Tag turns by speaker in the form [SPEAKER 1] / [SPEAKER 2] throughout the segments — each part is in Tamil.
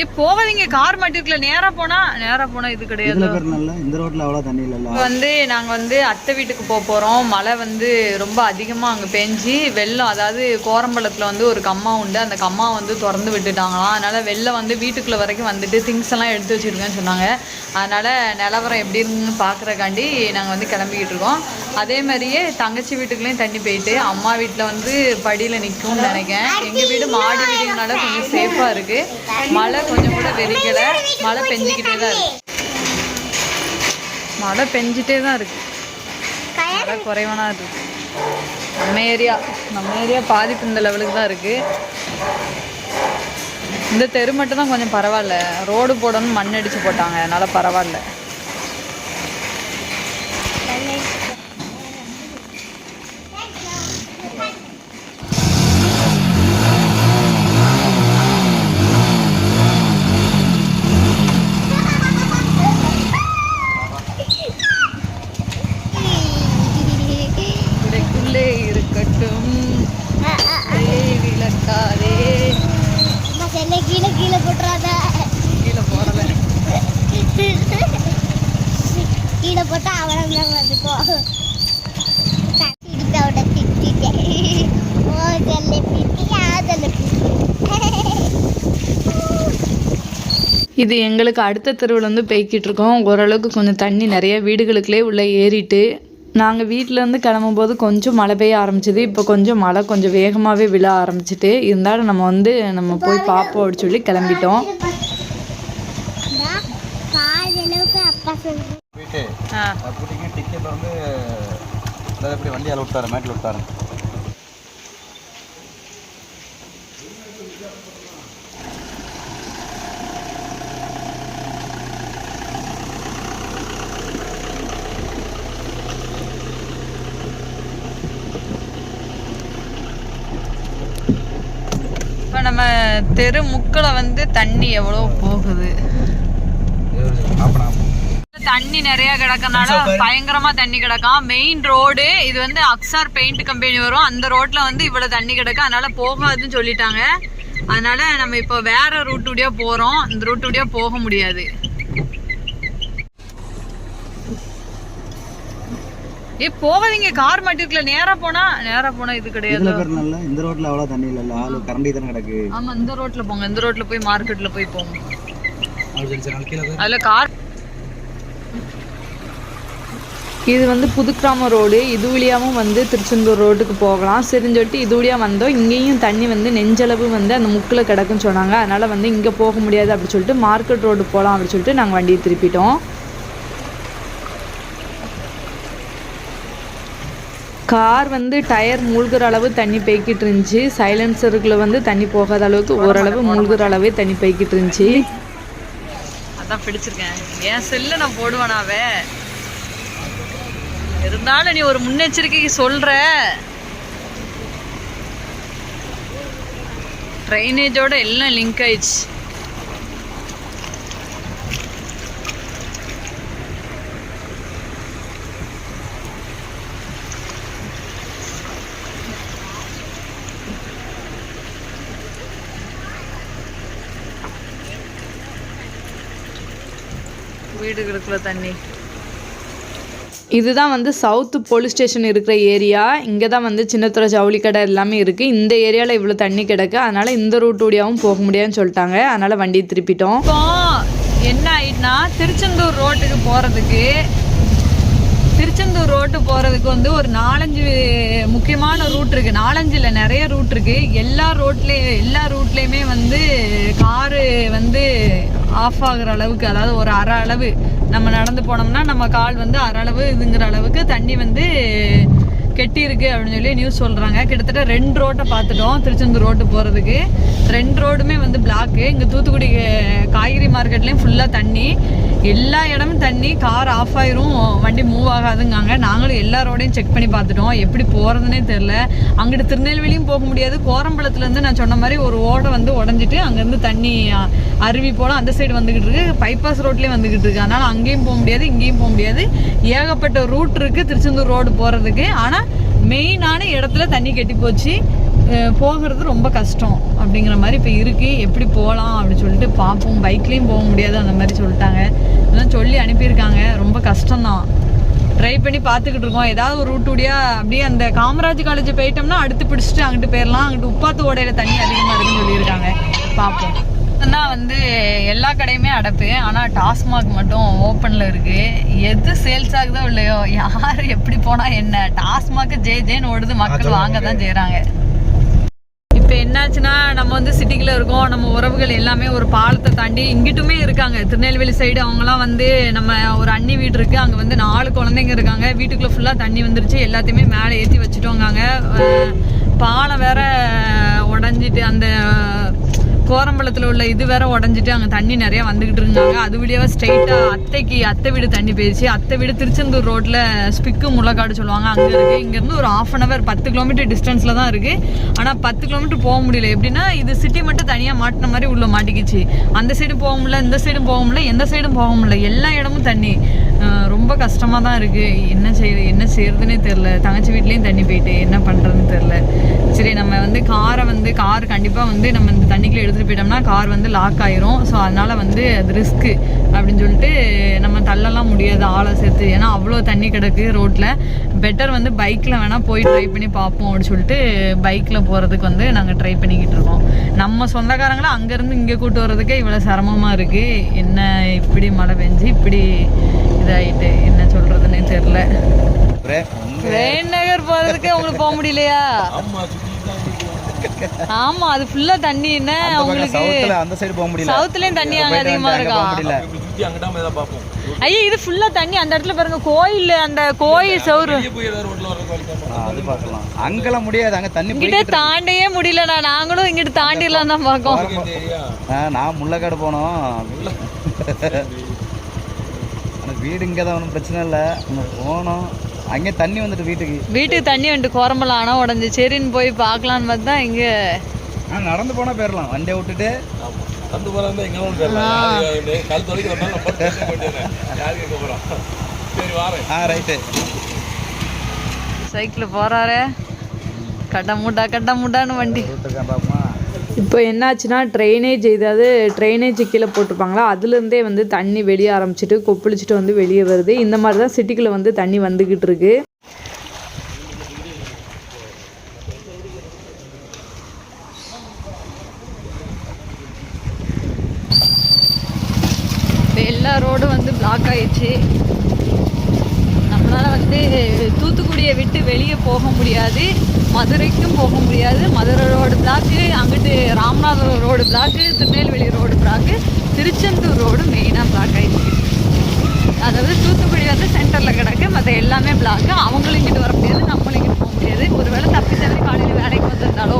[SPEAKER 1] ஏ போகாதீங்க கார் மாட்டிருக்கல. நேரா போனா நேரா போனா இது கிடையாது.
[SPEAKER 2] இந்த ரோட்ல அவ்வளவு தண்ணி
[SPEAKER 1] இப்போ வந்து நாங்கள் வந்து அத்தை வீட்டுக்கு போக போகிறோம் மழை வந்து ரொம்ப அதிகமாக அங்கே பெஞ்சு வெள்ளம் அதாவது கோரம்பலத்தில் வந்து ஒரு கம்மா உண்டு. அந்த கம்மா வந்து திறந்து விட்டுட்டாங்களாம். அதனால் வெள்ளம் வந்து வீட்டுக்குள்ளே வரைக்கும் வந்துட்டு திங்ஸ் எல்லாம் எடுத்து வச்சிருக்கேன்னு சொன்னாங்க. அதனால் நிலவரம் எப்படி இருக்குன்னு பார்க்குறக்காண்டி நாங்கள் வந்து கிளம்பிக்கிட்டு இருக்கோம். அதே மாதிரியே தங்கச்சி வீட்டுக்குள்ளேயும் தண்ணி போயிட்டு அம்மா வீட்டில் வந்து படியில் நிற்கும்னு நினைக்கிறேன். எங்கள் வீடு மாடி வீடுங்கனால கொஞ்சம் சேஃபாக இருக்குது மழை கொஞ்சம் கூட வெறிக்கலை மழை பெஞ்சிக்கிட்டே தான் இருக்குது மழை பெஞ்சிட்டே தான் இருக்குது மழை குறைவானா இருக்குது நம்ம ஏரியா நம்ம ஏரியா பாதிப்பு இந்த லெவலுக்கு தான் இருக்குது இந்த தெரு மட்டும் தான் கொஞ்சம் பரவாயில்ல. ரோடு போடணும் மண் அடித்து போட்டாங்க. அதனால் பரவாயில்ல இடைக்குள்ளே இருக்கட்டும் ஏய், விளக்காதே
[SPEAKER 3] அம்மா செல்ல கீழே கீழே போட்டுறாத
[SPEAKER 1] கீழே போடல
[SPEAKER 3] கீழே போட்டா அவளை தான் வந்துக்கோ சிரிப்போட திட்டிட்டேன் ஓ செல்ல பிட்டியா செல்ல
[SPEAKER 1] இது எங்களுக்கு அடுத்த தெருவில் வந்து பெய்க்கிட்டு இருக்கோம். ஓரளவுக்கு கொஞ்சம் தண்ணி நிறைய வீடுகளுக்குள்ளே உள்ளே ஏறிட்டு நாங்கள் வீட்டிலேருந்து கிளம்பும்போது கொஞ்சம் மழை பெய்ய ஆரம்பிச்சது. இப்போ கொஞ்சம் மழை கொஞ்சம் வேகமாகவே விழ ஆரம்பிச்சிட்டு இருந்தாலும் நம்ம வந்து நம்ம போய் பார்ப்போம் அப்படின்னு சொல்லி கிளம்பிட்டோம்.
[SPEAKER 3] பாதி
[SPEAKER 2] எப்படி வண்டியால் விட்டாரு மேட்டில் விட்டாரு
[SPEAKER 1] இப்போ நம்ம தெரு முக்கில் வந்து தண்ணி எவ்வளோ போகுது? தண்ணி நிறைய கிடக்கனால பயங்கரமா தண்ணி கிடக்கும். மெயின் ரோடு இது வந்து அக்ஸார் பெயிண்ட் கம்பெனி வரும். அந்த ரோட்ல வந்து இவ்வளவு தண்ணி கிடக்கு. அதனால போகாதுன்னு சொல்லிட்டாங்க. அதனால நம்ம இப்போ வேற ரூட் வழியா போறோம். இந்த ரூட் வழியா போக முடியாது. ஏ போகாதீங்க. கார் மாட்டிருக்கல நேரா போனா நேரா போனா இது கிடையாது.
[SPEAKER 2] இந்த ரோட்ல அவ்வளவு தண்ணி இல்லல்ல ஆளு கரண்டி தானே கிடக்கு.
[SPEAKER 1] ஆமா இந்த ரோட்ல போங்க. இந்த ரோட்ல போய் மார்க்கெட்ல போய் போங்க. அதுல கார் இது வந்து புதுக்கிராம ரோடு இது வழியாவும் வந்து திருச்செந்தூர் ரோட்டுக்கு போகலாம். சரின்னு சொல்லிட்டு இது வழியா வந்தோம். இங்கேயும் தண்ணி வந்து நெஞ்சளவு வந்து அந்த முக்கில் கிடக்குன்னு சொன்னாங்க. அதனால வந்து இங்கே போக முடியாது அப்படின்னு சொல்லிட்டு மார்க்கெட் ரோடு போகலாம் அப்படின்னு சொல்லிட்டு நாங்கள் வண்டியை திருப்பிட்டோம். கார் வந்து டயர் மூழ்கிற அளவு தண்ணி பெய்க்கிட்டு இருந்துச்சு. சைலன்சருக்குள்ள வந்து தண்ணி போகாத அளவுக்கு ஓரளவு மூழ்கிற அளவே தண்ணி பெய்க்கிட்டு இருந்துச்சு. அதான் பிடிச்சிருக்கேன். என் செல்ல நான் போடுவேனாவே. இருந்தாலும் நீ ஒரு முன்னெச்சரிக்கைக்கு சொல்ற. ட்ரைனேஜோட எல்லாம் லிங்க் ஆயிடுச்சு. வீடுகளுக்குள்ள தண்ணி. இதுதான் வந்து சவுத் போலீஸ் ஸ்டேஷன் இருக்கிற ஏரியா இங்கே தான் வந்து சின்னத்துறை ஜவுளி கடை எல்லாமே இருக்குது இந்த ஏரியாவில் இவ்வளோ தண்ணி கிடக்கு. அதனால் இந்த ரூட் வழியாகவும் போக முடியாதுன்னு சொல்லிட்டாங்க. அதனால் வண்டியை திருப்பிட்டோம். என்ன ஆயிட்டுனா திருச்செந்தூர் ரோட்டுக்கு போகிறதுக்கு திருச்செந்தூர் ரோட்டு போகிறதுக்கு வந்து ஒரு நாலஞ்சு முக்கியமான ரூட் இருக்குது நாலஞ்சில் நிறைய ரூட் இருக்குது எல்லா ரோட்லேயும் எல்லா ரூட்லேயுமே வந்து காரு வந்து ஆஃப் ஆகுற அளவுக்கு அதாவது ஒரு அரை அளவு நம்ம நடந்து போனோம்னா நம்ம கால் வந்து அரை அளவு இதுங்கிற அளவுக்கு தண்ணி வந்து கெட்டி இருக்கு அப்படின்னு சொல்லி நியூஸ் சொல்றாங்க. கிட்டத்தட்ட ரெண்டு ரோட்டை பார்த்துட்டோம். திருச்செந்தூர் ரோட்டு போறதுக்கு. ரெண்டு ரோடுமே வந்து பிளாக்கு இங்க தூத்துக்குடி காய்கறி மார்க்கெட்லயும் ஃபுல்லா தண்ணி. எல்லா இடமும் தண்ணி. கார் ஆஃப் ஆயிரும். வண்டி மூவ் ஆகாதுங்காங்க. நாங்களும் எல்லா ரோடையும் செக் பண்ணி பார்த்துட்டோம். எப்படி போகிறதுனே தெரியல. அங்கிட்டு திருநெல்வேலியும் போக முடியாது. கோரம்பலத்துல இருந்து நான் சொன்ன மாதிரி ஒரு ஓடை வந்து உடஞ்சிட்டு அங்கேருந்து தண்ணி அருவி போல அந்த சைடு வந்துகிட்டு இருக்கு. பைபாஸ் ரோட்லேயும் வந்துகிட்டு இருக்கு. அதனால அங்கேயும் போக முடியாது இங்கேயும் போக முடியாது. ஏகப்பட்ட ரூட் இருக்கு. திருச்செந்தூர் ரோடு போறதுக்கு. ஆனா மெயினான இடத்துல தண்ணி கெட்டி போச்சு. போகிறது ரொம்ப கஷ்டம். அப்படிங்கிற மாதிரி இப்போ இருக்குது எப்படி போகலாம் அப்படின்னு சொல்லிட்டு பார்ப்போம் பைக்லேயும் போக முடியாது. அந்த மாதிரி சொல்லிட்டாங்க. இதெல்லாம் சொல்லி அனுப்பியிருக்காங்க. ரொம்ப கஷ்டம்தான். ட்ரை பண்ணி பார்த்துக்கிட்டு இருக்கோம். ஏதாவது ஒரு ரூட் வழியாக அப்படியே அந்த காமராஜ் காலேஜ் போயிட்டோம்னா அடுத்து பிடிச்சிட்டு அங்கிட்டு போயிடலாம் அங்கிட்டு உப்பாத்து ஓடையில் தண்ணி அதிகமாக இருக்குன்னு சொல்லியிருக்காங்க. பார்ப்போம் தான் வந்து எல்லா கடையுமே அடைப்பு. ஆனால் டாஸ்மாக் மட்டும் ஓப்பனில் இருக்கு. எது சேல்ஸ் ஆகுதோ இல்லையோ யார் எப்படி போனால் என்ன? டாஸ்மாக் ஜே ஜேன்னு ஓடுது. மக்கள் வாங்க தான் செய்கிறாங்க இப்போ என்னாச்சுன்னா நம்ம வந்து சிட்டிக்குள்ள இருக்கோம். நம்ம உறவுகள் எல்லாமே ஒரு பாலத்தை தாண்டி இங்கிட்டுமே இருக்காங்க. திருநெல்வேலி சைடு அவங்கலாம் வந்து நம்ம ஒரு அண்ணி வீடு இருக்கு. அங்கே வந்து நாலு குழந்தைங்க இருக்காங்க. வீட்டுக்குள்ள ஃபுல்லாக தண்ணி வந்துருச்சு. எல்லாத்தையுமே மேலே ஏற்றி வச்சுட்டோங்காங்க பாலம் வேற உடஞ்சிட்டு அந்த கோரம்பலத்தில் உள்ள இது வேற உடஞ்சிட்டு அங்கே தண்ணி நிறைய வந்துகிட்டு இருந்தாங்க. அது வழியாக ஸ்ட்ரைட்டாக அத்தைக்கு அத்தை வீடு தண்ணி போயிடுச்சு அத்தை வீடு திருச்செந்தூர் ரோட்டில் ஸ்பிக்கு முளைக்காடு சொல்லுவாங்க. அங்கே இருக்குது இங்கேருந்து ஒரு ஆஃப் அன் அவர் பத்து கிலோமீட்டர் டிஸ்டன்ஸில் தான் இருக்குது ஆனால் பத்து கிலோமீட்டர் போக முடியல. எப்படின்னா இது சிட்டி மட்டும் தனியாக மாட்டின மாதிரி உள்ள மாட்டிக்கிச்சு. அந்த சைடும் போக முடியல இந்த சைடும் போக முடியல எந்த சைடும் போக முடியல. எல்லா இடமும் தண்ணி. ரொம்ப கஷ்டமாக தான் இருக்குது என்ன செய்ய என்ன செய்யறதுனே தெரில தங்கச்சி வீட்லேயும் தண்ணி போயிட்டு என்ன பண்ணுறதுன்னு தெரில சரி நம்ம வந்து காரை வந்து கார் கண்டிப்பாக வந்து நம்ம இந்த தண்ணிக்குள்ளே எடுத்துகிட்டு போயிட்டோம்னா கார் வந்து லாக் ஆயிரும். ஸோ அதனால் வந்து அது ரிஸ்க்கு அப்படின்னு சொல்லிட்டு நம்ம தள்ளலாம் முடியாது. ஆளை சேர்த்து. ஏன்னா அவ்வளோ தண்ணி கிடக்கு ரோட்டில் பெட்டர் வந்து பைக்கில் வேணால் போய் ட்ரை பண்ணி பார்ப்போம் அப்படின்னு சொல்லிட்டு பைக்கில் போகிறதுக்கு வந்து நாங்கள் ட்ரை பண்ணிக்கிட்டு இருக்கோம். நம்ம சொந்தக்காரங்களை அங்கேருந்து இங்கே கூட்டு வர்றதுக்கே இவ்வளோ சிரமமாக இருக்குது என்ன இப்படி மழை பெஞ்சு இப்படி இதாயிட்டு என்ன சொல்கிறதுனே தெரில. ரெயின் நகர் போகிறதுக்கே உங்களுக்கு போக முடியலையா? ஆமா அது ஃபுல்லா தண்ணி என்ன உங்களுக்கு?
[SPEAKER 2] அந்த சைடு போக முடியல.
[SPEAKER 1] சவுத்துலயும் தண்ணி அங்க அதிகமா
[SPEAKER 2] வந்து அங்க
[SPEAKER 1] இருக்கா?
[SPEAKER 2] போக முடியல.
[SPEAKER 4] சுத்தி அங்கிட்டாம ஏதாவது பார்ப்போம்.
[SPEAKER 1] ஐயா இது ஃபுல்லா தண்ணி அந்த இடத்துல பாருங்க கோயில் அந்த கோயில் சவுறு
[SPEAKER 2] அது பார்க்கலாம். அங்கெல்லாம் முடியாது அங்க தண்ணி
[SPEAKER 1] இங்கிட்ட
[SPEAKER 2] போயிட்டு
[SPEAKER 1] தாண்டவே முடியலண்ணா நாங்களும் இங்கிட்டு தாண்டிடலாம் தான் பார்க்கோம்.
[SPEAKER 2] நான் முள்ளக்காடு போனோம். வீடு இங்கே தான் ஒன்றும் பிரச்சனை இல்லை. அங்கே போனோம். அங்கே தண்ணி வந்துட்டு வீட்டுக்கு.
[SPEAKER 1] வீட்டுக்கு தண்ணி வந்துட்டு குரம்பல ஆனா உடஞ்சி. சரின்னு போய் பார்க்கலான்னு பார்த்தா இங்க
[SPEAKER 2] ஆ நடந்து போனால் போயிடலாம் வண்டியை விட்டுட்டு.
[SPEAKER 4] வந்து போறாங்க எங்க தெரியல கல் தொலைக்கிற மாதிரி நம்ம சரி வாரேன்.
[SPEAKER 2] ஆ ரைட்டு.
[SPEAKER 1] சைக்கிள் போறாரே. கட்ட மூட்டா கட்ட மூட்டான்னு வண்டி. இப்போ என்னாச்சுன்னா ட்ரைனேஜ் ஏதாவது ட்ரைனேஜ் கீழே போட்டிருப்பாங்களா? அதுலேருந்தே வந்து தண்ணி வெளியே ஆரம்பிச்சிட்டு கொப்பளிச்சிட்டு வந்து வெளியே வருது. இந்த மாதிரி தான் சிட்டிக்குள்ளே வந்து தண்ணி வந்துக்கிட்டு இருக்கு. எல்லா ரோடும் வந்து பிளாக் ஆயிடுச்சு. நம்மளால வந்து தூத்துக்குடியை விட்டு வெளியே போக முடியாது. மதுரைக்கும் போக முடியாது. Madurai road block Ramanathapuram road block Tirunelveli road block Tiruchendur road மெயினாக பிளாக் ஆகிடுச்சு அதாவது தூத்துக்குடி வந்து சென்டரில் கிடக்கு. மற்ற எல்லாமே பிளாக்கு அவங்களும் இங்கிட்டு வர முடியாது நம்மளும் இங்கிட்டு போக முடியாது. ஒருவேளை தப்பி தவறி காலையில் வேலைக்கு வந்திருந்தாலோ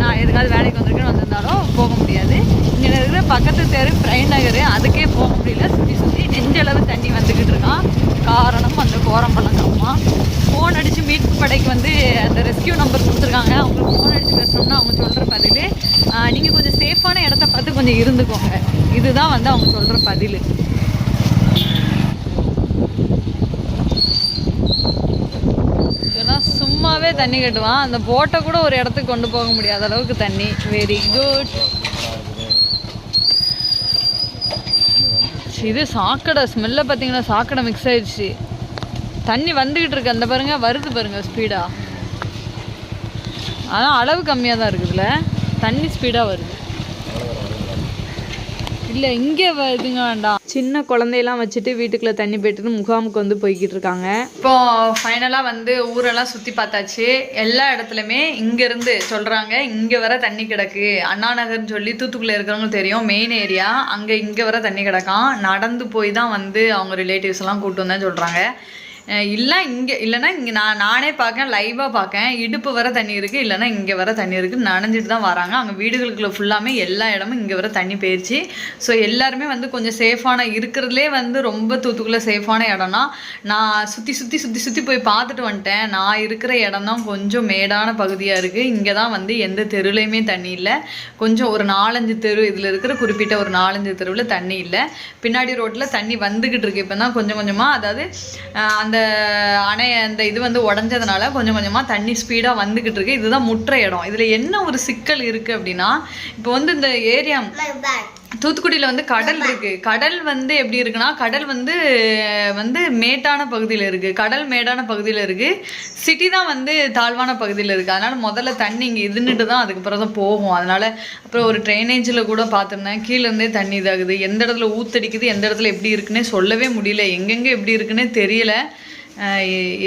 [SPEAKER 1] நான் எதுக்காவது வேலைக்கு வந்திருக்கேன்னு வந்திருந்தாலோ போக முடியாது. இங்கே இருக்கிற பக்கத்து தெரு பிரைன் நகர் அதுக்கே போக முடியல. சுற்றி சுற்றி நெஞ்சளவு தண்ணி வந்துக்கிட்டு இருக்கான். காரணம் அந்த கோரம்பள்ளம் கிராமம் ஃபோன் அடித்து மீட்பு படைக்கு வந்து அந்த ரெஸ்கியூ நம்பர் கொடுத்துருக்காங்க. அவங்க சொல்கிற பதில். நீங்கள் கொஞ்சம் சேஃபான இடத்த பார்த்து கொஞ்சம் இருந்துக்கோங்க. இதுதான் வந்து அவங்க சொல்கிற பதில். இதெல்லாம் சும்மாவே தண்ணி கட்டுவான். அந்த போட்டை கூட ஒரு இடத்துக்கு கொண்டு போக முடியாத அளவுக்கு தண்ணி. வெரி குட் இது சாக்கடை ஸ்மெல்லை பார்த்தீங்கன்னா சாக்கடை மிக்ஸ் ஆயிடுச்சு. தண்ணி வந்துக்கிட்டு இருக்கு. அந்த பாருங்க வருது பாருங்க ஸ்பீடாக ஆனால் அளவு கம்மியாக தான் இருக்குதுல்ல. தண்ணி ஸ்பீடாக வருது. இல்லை இங்கே இதுங்க வேண்டாம் சின்ன குழந்தையெல்லாம் வச்சுட்டு வீட்டுக்குள்ள தண்ணி போயிட்டு முகாமுக்கு வந்து போய்கிட்டு இருக்காங்க. இப்போ ஃபைனலாக வந்து ஊரெல்லாம் சுற்றி பார்த்தாச்சு. எல்லா இடத்துலையுமே இங்கேருந்து சொல்கிறாங்க இங்கே வர தண்ணி கிடக்கு. அண்ணா நகர்னு சொல்லி தூத்துக்குள்ள இருக்கிறவங்களுக்கு தெரியும் மெயின் ஏரியா அங்கே இங்கே வர தண்ணி கிடக்கான் நடந்து போய் தான் வந்து அவங்க ரிலேட்டிவ்ஸ் எல்லாம் கூட்டு வந்தேன்னு சொல்கிறாங்க இல்லை இங்கே இல்லைன்னா இங்கே நான் நானே பார்க்கேன் லைவாக பார்க்கேன் இடுப்பு வர தண்ணி இருக்குது இல்லைன்னா இங்கே வர தண்ணி இருக்குது நனைஞ்சிட்டு தான் வராங்க. அங்கே வீடுகளுக்குள்ள ஃபுல்லாமே எல்லா இடமும் இங்கே வர தண்ணி போயிடுச்சு ஸோ எல்லாருமே வந்து கொஞ்சம் சேஃபான இருக்கிறதுலே வந்து ரொம்ப தூத்துக்குள்ளே சேஃபான இடம்னா நான் சுற்றி சுற்றி சுற்றி சுற்றி போய் பார்த்துட்டு வந்துட்டேன். நான் இருக்கிற இடம் தான் கொஞ்சம் மேடான பகுதியாக இருக்குது இங்கே தான் வந்து எந்த தெருவுலையுமே தண்ணி இல்லை. கொஞ்சம் ஒரு நாலஞ்சு தெரு இதில் இருக்கிற குறிப்பிட்ட ஒரு நாலஞ்சு தெருவில் தண்ணி இல்லை. பின்னாடி ரோட்டில் தண்ணி வந்துக்கிட்டு இருக்கு. இப்போ தான் கொஞ்சம் கொஞ்சமாக அதாவது அந்த அணை அந்த இது வந்து உடஞ்சதுனால கொஞ்சம் கொஞ்சமாக தண்ணி ஸ்பீடாக வந்துக்கிட்டு இருக்கு. இதுதான் முற்ற இடம். இதில் என்ன ஒரு சிக்கல் இருக்குது அப்படின்னா இப்போ வந்து இந்த ஏரியா தூத்துக்குடியில் வந்து கடல் இருக்கு. கடல் வந்து எப்படி இருக்குன்னா கடல் வந்து வந்து மேட்டான பகுதியில் இருக்கு. கடல் மேடான பகுதியில் இருக்கு. சிட்டி தான் வந்து தாழ்வான பகுதியில் இருக்கு. அதனால முதல்ல தண்ணி இங்கே இதுன்னுட்டு தான் அதுக்கப்புறம் தான் போகும். அதனால அப்புறம் ஒரு ட்ரைனேஜில் கூட பார்த்துருந்தேன் கீழேருந்தே தண்ணி இதாகுது. எந்த இடத்துல ஊத்தடிக்குது எந்த இடத்துல எப்படி இருக்குன்னே சொல்லவே முடியல. எங்கெங்கே எப்படி இருக்குன்னே தெரியல.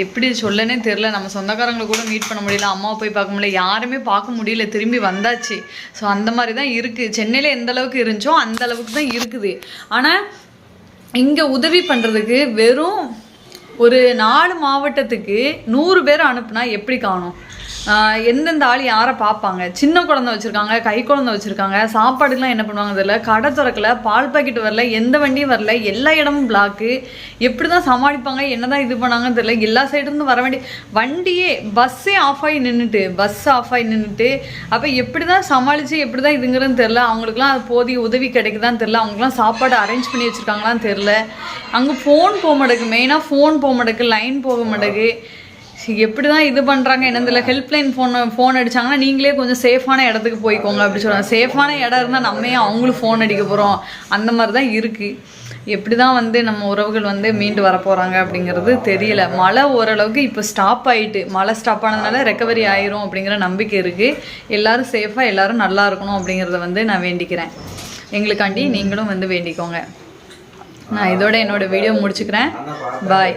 [SPEAKER 1] எப்படி சொல்லனே தெரில நம்ம சொந்தக்காரங்களை கூட மீட் பண்ண முடியல. அம்மாவை போய் பார்க்க முடியல. யாருமே பார்க்க முடியல. திரும்பி வந்தாச்சு. ஸோ அந்த மாதிரி தான் இருக்குது சென்னையில் எந்த அளவுக்கு இருந்துச்சோ அந்த அளவுக்கு தான் இருக்குது. ஆனால் இங்கே உதவி பண்ணுறதுக்கு வெறும் ஒரு நாலு மாவட்டத்துக்கு நூறு பேர் அனுப்புனா எப்படி காணும்? எந்தெந்த ஆள் யாரை பார்ப்பாங்க? சின்ன குழந்தை வச்சுருக்காங்க கை குழந்தை வச்சுருக்காங்க சாப்பாடுலாம் என்ன பண்ணுவாங்க தெரியல கடை திறக்கல பால் பாக்கெட் வரல எந்த வண்டியும் வரல எல்லா இடமும் பிளாக்கு எப்படி தான் சமாளிப்பாங்க என்ன தான் இது பண்ணாங்கன்னு தெரியல எல்லா சைடுலேருந்து வர வேண்டிய வண்டியே பஸ்ஸே ஆஃப் ஆகி நின்றுட்டு பஸ் ஆஃப் ஆகி நின்றுட்டு அப்போ எப்படி தான் சமாளித்து எப்படி தான் இதுங்கிறதுன்னு தெரில அவங்களுக்குலாம் அது போதிய உதவி கிடைக்குதான்னு தெரில அவங்களுக்குலாம் சாப்பாடு அரேஞ்ச் பண்ணி வச்சுருக்காங்களான்னு தெரில அங்கே ஃபோன் போக மாட்டேங்குது மெயினாக ஃபோன் போக மாட்டேங்குது லைன் போக மாட்டேங்குது. எப்படி தான் இது பண்ணுறாங்க என்னதில் ஹெல்ப்லைன் ஃபோன் ஃபோன் அடிச்சாங்கன்னா நீங்களே கொஞ்சம் சேஃபான இடத்துக்கு போய்க்கோங்க அப்படி சொல்கிறாங்க சேஃபான இடம் இருந்தால் நம்ம ஏன் அவங்களும் ஃபோன் அடிக்க போகிறோம் அந்த மாதிரி தான் இருக்குது எப்படி தான் வந்து நம்ம உறவுகள் வந்து மீண்டு வரப்போகிறாங்க அப்படிங்கிறது தெரியல. மழை ஓரளவுக்கு இப்போ ஸ்டாப் ஆயிட்டு மழை ஸ்டாப் ஆனதுனால ரெக்கவரி ஆயிரும் அப்படிங்கிற நம்பிக்கை இருக்குது எல்லோரும் சேஃபாக எல்லாரும் நல்லா இருக்கணும் அப்படிங்கிறத வந்து நான் வேண்டிக்கிறேன். எங்களுக்காண்டி நீங்களும் வந்து வேண்டிக்கோங்க. நான் இதோட என்னோட வீடியோ முடிச்சுக்கிறேன். பாய்